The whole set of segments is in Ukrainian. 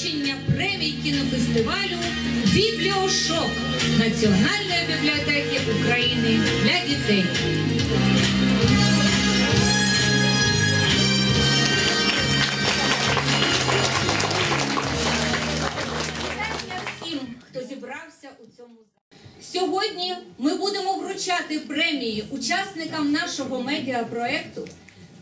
вручення премій кінофестивалю Бібліошок Національної бібліотеки України для дітей. Всім, хто зібрався у цьому. Сьогодні ми будемо вручати премії учасникам нашого медіапроекту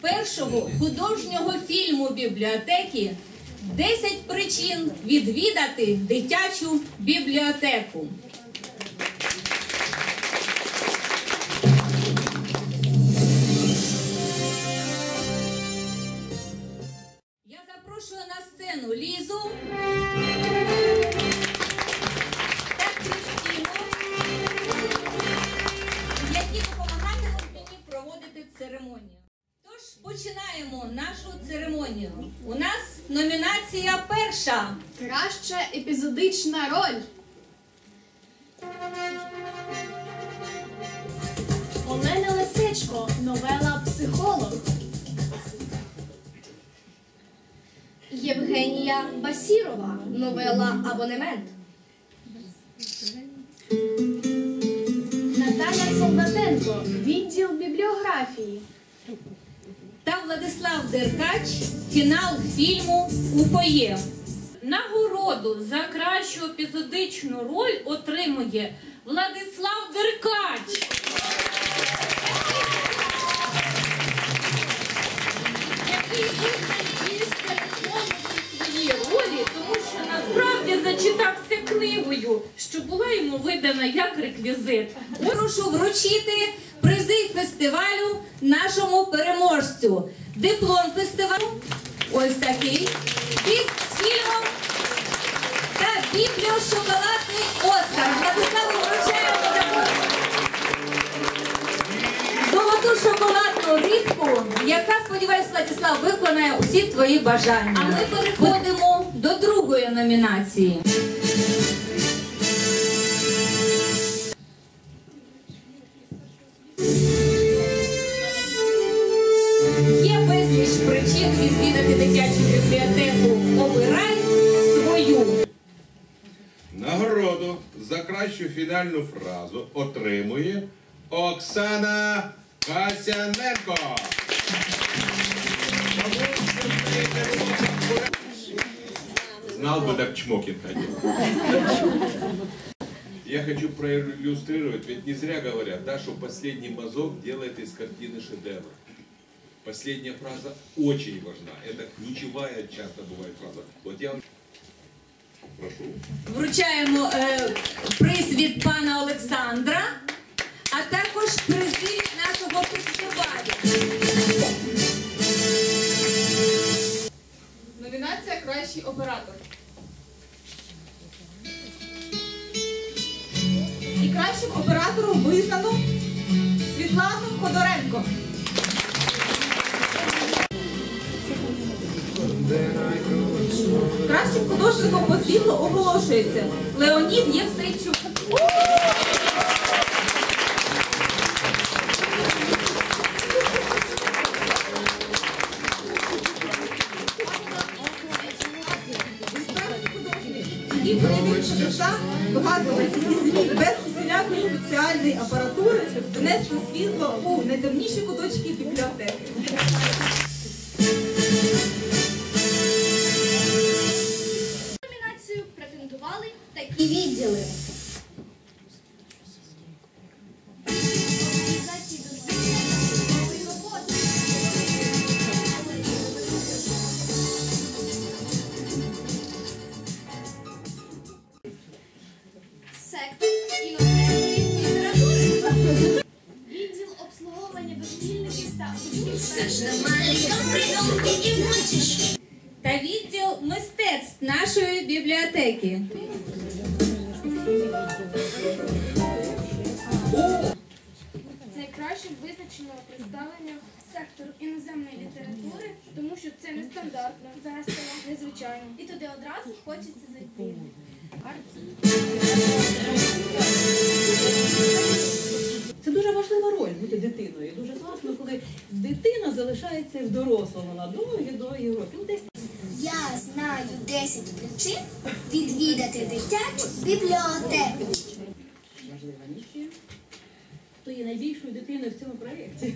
першого художнього фільму бібліотеки «10 причин відвідати дитячу бібліотеку. Перша. Краща епізодична роль. Олена Лисичко, новела Психолог. Євгенія Басірова, новела Абонемент. Наталя Солдатенко, відділ бібліографії. Та Владислав Деркач. Фінал фільму у. Нагороду за кращу епізодичну роль отримує Владислав Деркач. Який своїй ролі, тому що насправді зачитався книгою, що була йому видана як реквізит. Прошу вручити призи фестивалю нашому переможцю. Диплом фестивалю ось такий. Із фільмом та бібліошоколадний Оскар. Владиславу вручаємо таку золоту шоколадну рибку, яка, сподіваюся, Владислав виконає усі твої бажання. А ми переходимо до другої номінації. Причин відвідати дитячу бібліотеку. Обирай свою. Нагороду за кращу фінальну фразу отримує Оксана Касяненко. Знал бы, так Чмокин ходил. Я хочу проиллюстрировать, ведь не зря говорят, да, что последний мазок делает из картины шедевр. Последняя фраза очень важна. Это ключевая часто бывает фраза. Вот я прошу. Вручаємо е, приз від пана Олександра, а також призи від нашого фестивалю. Номінація Кращий оператор. І кращим оператором визнано Світлану Ходоренко. Кращим художником по світлу оголошується Леонід Євсейчук. Художник, який проявив чудеса, і зміг без усілякої спеціальної апаратури внести світло у найдавніші куточки бібліотеки. Та відділ мистецтв нашої бібліотеки. Найкраще визначено представлення сектору іноземної літератури, тому що це нестандартно, весело, незвичайно. І туди одразу хочеться зайти. Це дуже важлива роль бути дитиною. Дуже класно, коли дитина залишається в дорослому на довгі довгі роки. Ну, десь 10 причин відвідати дитячу бібліотеку. Важлива місія. Хто є найбільшою дитиною в цьому проєкті?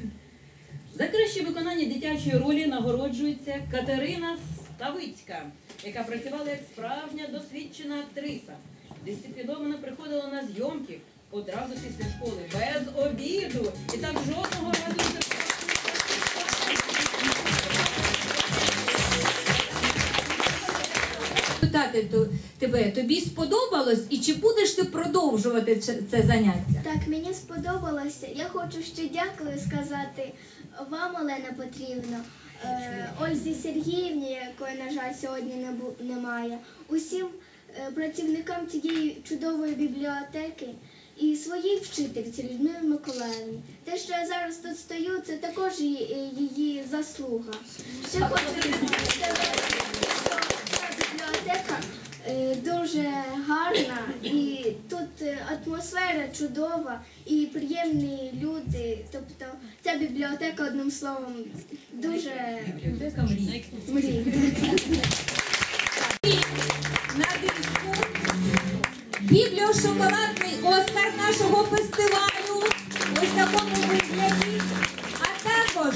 За краще виконання дитячої ролі нагороджується Катерина Ставицька, яка працювала як справжня досвідчена актриса. Дисципліновано приходила на зйомки одразу після школи, без обіду. І так жодного разу не Питати тебе, тобі сподобалось і чи будеш ти продовжувати це, заняття? Так, мені сподобалося. Я хочу ще дякую сказати вам, Олена Петрівна, е, Ользі Сергіївні, якої, на жаль, сьогодні немає, усім е, працівникам цієї чудової бібліотеки і своїй вчительці Людмилі Миколаївні. Те, що я зараз тут стою, це також її, заслуга. Ще хочу сказати, бібліотека е, дуже гарна і тут е, атмосфера чудова і приємні люди. Тобто ця бібліотека, одним словом, дуже Бібліотека мрій. мрій. На диску бібліошоколадний Оскар нашого фестивалю. Ось такому вигляді. А також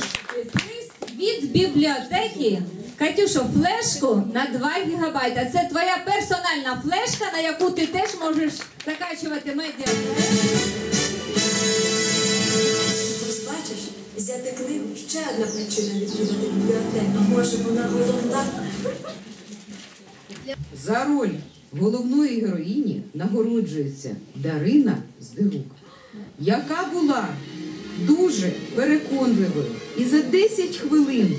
приз від бібліотеки. Катюшо, флешку на 2 гігабайта. Це твоя персональна флешка, на яку ти теж можеш закачувати медіа. Ось бачиш, ще одна причина відвідати бібліотеку. А може вона головна? За роль головної героїні нагороджується Дарина Здирук, яка була дуже переконливою і за 10 хвилин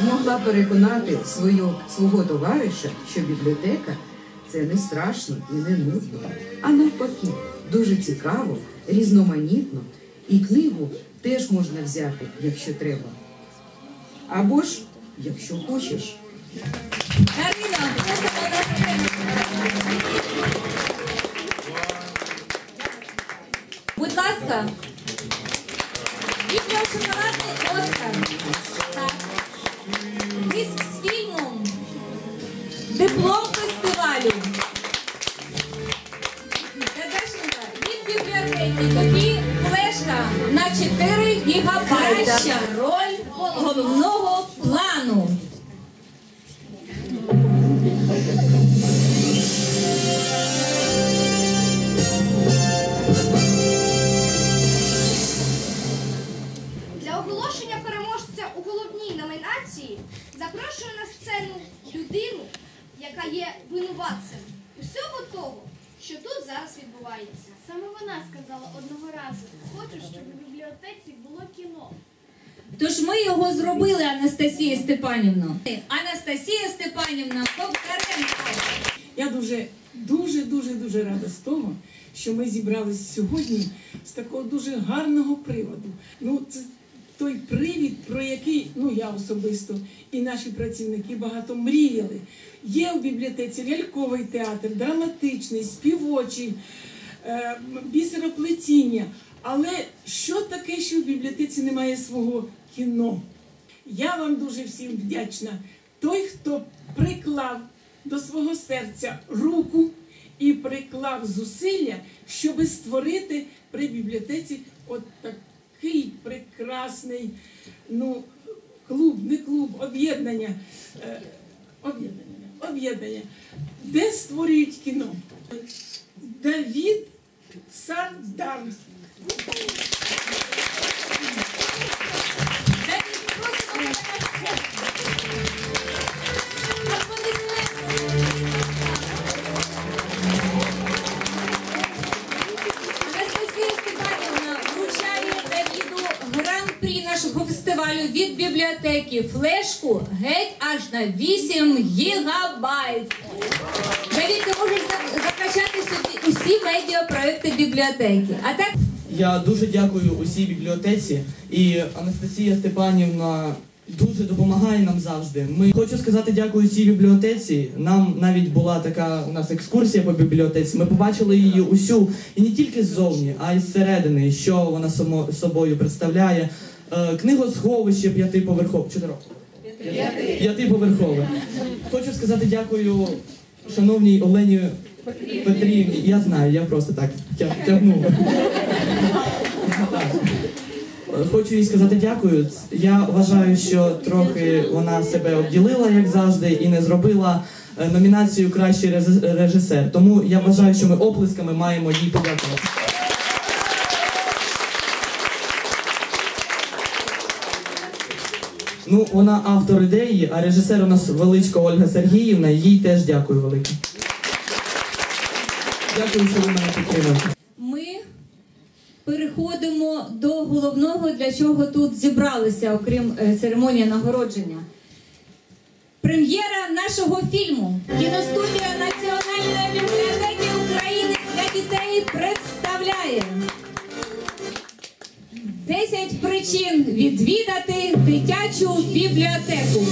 змогла переконати свого, свого товариша, що бібліотека це не страшно і не нудно, а навпаки, дуже цікаво, різноманітно, і книгу теж можна взяти, якщо треба. Або ж, якщо хочеш. Будь ласка. Бібліошоколадний Оскар. 4 гігабайта. Краща роль головного плану. Для оголошення переможця у головній номінації запрошую на сцену людину, яка є винуватцем усього того, що тут зараз відбувається. Саме вона сказала одного разу, хочу, щоб бібліотеці було кіно. Тож ми його зробили, Анастасія Степанівна. Анастасія Степанівна Ковтаренко. Я дуже, дуже, дуже, дуже рада з того, що ми зібрались сьогодні з такого дуже гарного приводу. Ну, це той привід, про який ну я особисто і наші працівники багато мріяли. Є у бібліотеці ляльковий театр, драматичний, співочий, е, бісероплетіння. Але що таке, що в бібліотеці немає свого кіно? Я вам дуже всім вдячна. Той, хто приклав до свого серця руку і приклав зусилля, щоб створити при бібліотеці от такий прекрасний ну, клуб, не клуб, об'єднання. е, Об'єднання, об'єднання, де створюють кіно. Давід Сардарм. Від бібліотеки флешку геть аж на 8 гігабайт. Давід, ти можеш за- закачати собі усі медіапроекти бібліотеки. А так Я дуже дякую усій бібліотеці і Анастасія Степанівна дуже допомагає нам завжди. Ми хочу сказати дякую цій бібліотеці. Нам навіть була така у нас екскурсія по бібліотеці. Ми побачили її усю і не тільки ззовні, а й зсередини, що вона само собою представляє. Е, Книгосховище п'ятиповерхове. Чотири. П'ятиповерхове. хочу сказати дякую шановній Олені Петрівні. Я знаю, я просто так тя- тягнув. Хочу їй сказати дякую. Я вважаю, що трохи вона себе обділила, як завжди, і не зробила е, номінацію Кращий режисер. Тому я вважаю, що ми оплесками маємо їй подякувати. Ну, вона автор ідеї, а режисер у нас величка Ольга Сергіївна. Їй теж дякую велике. Дякую, що ви мене підтримуєте. Переходимо до головного, для чого тут зібралися, окрім е, церемонії нагородження. Прем'єра нашого фільму Кіностудія Національної бібліотеки України для дітей представляє 10 причин відвідати дитячу бібліотеку.